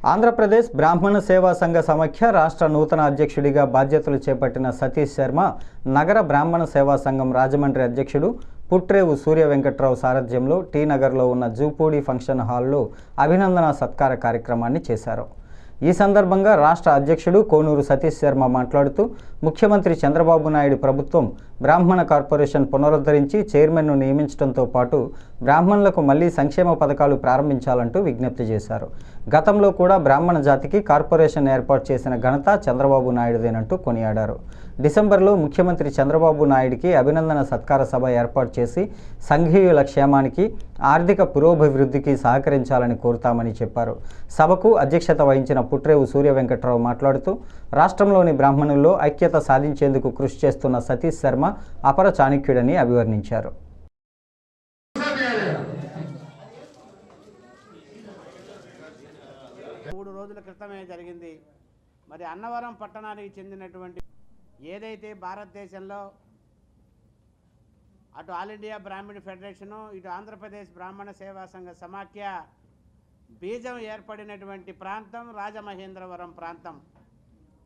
ఆంధ్రప్రదేశ్ బ్రాహ్మణ సేవా సంఘ సమాఖ్య రాష్ట్ర నూతన అధ్యక్షుడిగా బాధ్యతలు చేపట్టిన సతీష్ శర్మ నగర బ్రాహ్మణ సేవా సంఘం రాజమండ్రి అధ్యక్షుడు పుట్రేవు సూర్య వెంకట్రావు సారథ్యంలో టీ నగర్లో ఉన్న జూపూడి ఫంక్షన్ హాల్లో అభినందన సత్కార కార్యక్రమాన్ని చేశారు. ఈ సందర్భంగా రాష్ట్ర అధ్యక్షుడు కోనూరు సతీష్ శర్మ మాట్లాడుతూ ముఖ్యమంత్రి చంద్రబాబు నాయుడు ప్రభుత్వం బ్రాహ్మణ కార్పొరేషన్ పునరుద్ధరించి చైర్మన్ను నియమించడంతో పాటు బ్రాహ్మణులకు మళ్ళీ సంక్షేమ పథకాలు ప్రారంభించాలంటూ విజ్ఞప్తి చేశారు. గతంలో కూడా బ్రాహ్మణ జాతికి కార్పొరేషన్ ఏర్పాటు చేసిన ఘనత చంద్రబాబు నాయుడుదేనంటూ కొనియాడారు. డిసెంబర్లో ముఖ్యమంత్రి చంద్రబాబు నాయుడికి అభినందన సత్కార సభ ఏర్పాటు చేసి సంఘీయుల క్షేమానికి ఆర్థిక పురోభివృద్ధికి సహకరించాలని కోరుతామని చెప్పారు. సభకు అధ్యక్షత వహించిన పుట్రేవు సూర్య వెంకట్రావు మాట్లాడుతూ రాష్ట్రంలోని బ్రాహ్మణుల్లో ఐక్యత సాధించేందుకు కృషి చేస్తున్న సతీష్ శర్మ అపర చాణక్యుడని అభివర్ణించారు. మూడు రోజుల క్రితమే జరిగింది. మరి అన్నవరం పట్టణానికి చెందినటువంటి ఏదైతే భారతదేశంలో అటు ఆల్ ఇండియా బ్రాహ్మణ ఫెడరేషను ఇటు ఆంధ్రప్రదేశ్ బ్రాహ్మణ సేవా సంఘ సమాఖ్య బీజం ఏర్పడినటువంటి ప్రాంతం రాజమహేంద్రవరం ప్రాంతం.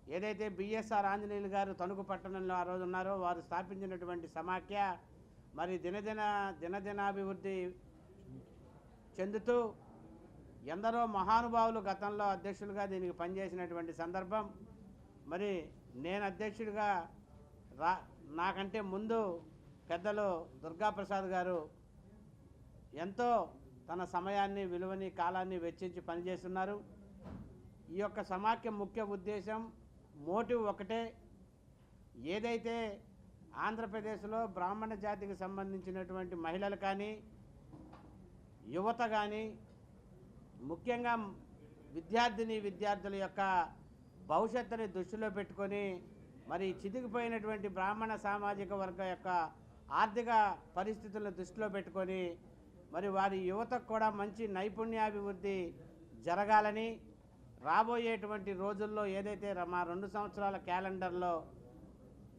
ఏదైతే బిఎస్ఆర్ ఆంజనేయులు గారు తణుకు పట్టణంలో ఆ రోజు ఉన్నారో వారు స్థాపించినటువంటి సమాఖ్య మరి దినదిన దినదినాభివృద్ధి చెందుతూ ఎందరో మహానుభావులు గతంలో అధ్యక్షులుగా దీనికి పనిచేసినటువంటి సందర్భం. మరి నేను అధ్యక్షుడిగా రా నాకంటే ముందు పెద్దలు దుర్గాప్రసాద్ గారు ఎంతో తన సమయాన్ని విలువని కాలాన్ని వెచ్చించి పనిచేస్తున్నారు. ఈ యొక్క సమాఖ్య ముఖ్య ఉద్దేశం మోటివ్ ఒకటే. ఏదైతే ఆంధ్రప్రదేశ్లో బ్రాహ్మణ జాతికి సంబంధించినటువంటి మహిళలు కానీ యువత కానీ ముఖ్యంగా విద్యార్థిని విద్యార్థుల యొక్క భవిష్యత్తుని దృష్టిలో పెట్టుకొని మరి చితికిపోయినటువంటి బ్రాహ్మణ సామాజిక వర్గం యొక్క ఆర్థిక పరిస్థితులను దృష్టిలో పెట్టుకొని మరి వారి యువతకు కూడా మంచి నైపుణ్యాభివృద్ధి జరగాలని రాబోయేటువంటి రోజుల్లో ఏదైతే మా రెండు సంవత్సరాల క్యాలెండర్లో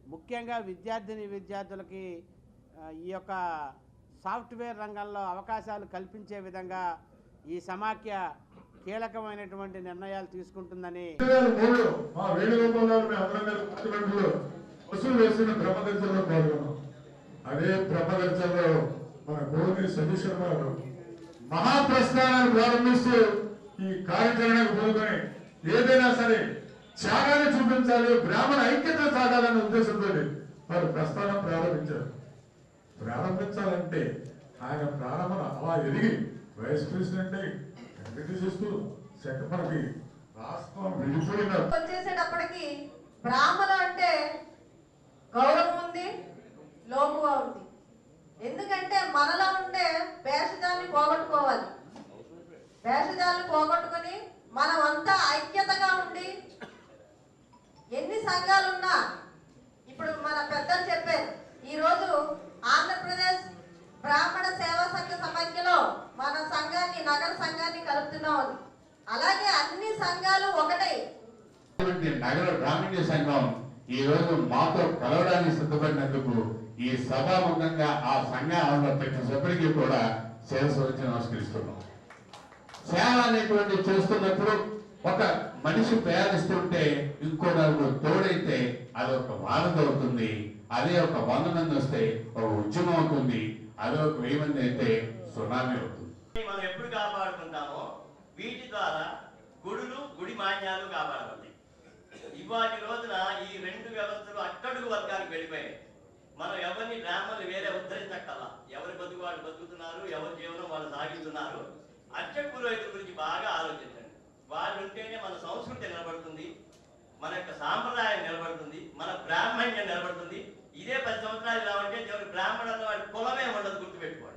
ముఖ్యంగా విద్యార్థిని విద్యార్థులకి ఈ యొక్క సాఫ్ట్వేర్ రంగంలో అవకాశాలు కల్పించే విధంగా ఈ సమాఖ్య కీలకమైనటువంటి నిర్ణయాలు తీసుకుంటుందని అదే మన మహాప్రస్థానాన్ని ప్రారంభిస్తూ ఈ కార్యాచరణకు పోదుకొని ఏదైనా సరే త్యాగాన్ని చూపించాలి బ్రాహ్మణ ఐక్యత సాగాలనే ఉద్దేశంతో వారు ప్రస్థానం ప్రారంభించారు. ప్రారంభించాలంటే ఆయన ప్రారంభం అలా ఎదిగి వైస్ ప్రెసిడెంట్ అయి చేస్తూ మనకి రాష్ట్రం విడిపోయిన వచ్చేసేటప్పటికి బ్రాహ్మణ అంటే గౌరవం ఉంది లోకువ ఉంది. ఎందుకంటే మనలో ఉండే భేషజాన్ని పోగొట్టుకోవాలి. భేషజాలను పోగొట్టుకుని మనమంతా అంతా ఐక్యతగా ఉండి ఎన్ని సంఘాలున్నా ఇప్పుడు మన పెద్దలు చెప్పారు ఈరోజు ఆంధ్రప్రదేశ్ బ్రాహ్మణ సేవా సంఘ సమాఖ్యలో మన సంఘాన్ని నగర సంఘాన్ని కలుపుతున్నాం అలాగే అన్ని సంఘాలు ఒకటే. నగర బ్రాహ్మణ్య సంఘం ఈ రోజు మాతో కలవడానికి సిద్ధపడినందుకు ఈ సభాముఖంగా ఆ సంఘ ప్రతి సభ్యుడికి కూడా శిరస్సు వచ్చి నమస్కరిస్తున్నాం. సేవ అనేటువంటి చేస్తున్నప్పుడు ఒక మనిషి ప్రయాణిస్తుంటే ఇంకో నలుగురు తోడైతే అది ఒక వారధి అవుతుంది అదే ఒక వంద మంది వస్తే ఒక ఉద్యమం అవుతుంది అదే ఒక వెయ్యి మంది అయితే సునామీ అవుతుంది. మనం ఎప్పుడు కాపాడుకుంటామో? వీటి ద్వారా గుడులు గుడి మాన్యాలు కాపాడుతుంది ఇవాటి రోజున ఈ రెండు వ్యవస్థలు అట్టడుగు వర్గానికి వెళ్ళిపోయాయి. మనం ఎవరిని గ్రామాలు వేరే ఉద్ధరించక్కల్లా ఎవరి బతుకు వాళ్ళు బతుకుతున్నారు ఎవరి జీవనం వాళ్ళు సాగిస్తున్నారు అర్చక పురోహితుల గురించి బాగా ఆలోచించండి. వారు ఉంటేనే మన సంస్కృతి నిలబడుతుంది మన యొక్క సాంప్రదాయం నిలబడుతుంది మన బ్రాహ్మణ్యం నిలబడుతుంది. ఇదే పది సంవత్సరాలు ఇలా ఉంటే దేవుడు వాడి కులమే ఉండదు గుర్తుపెట్టుకోండి.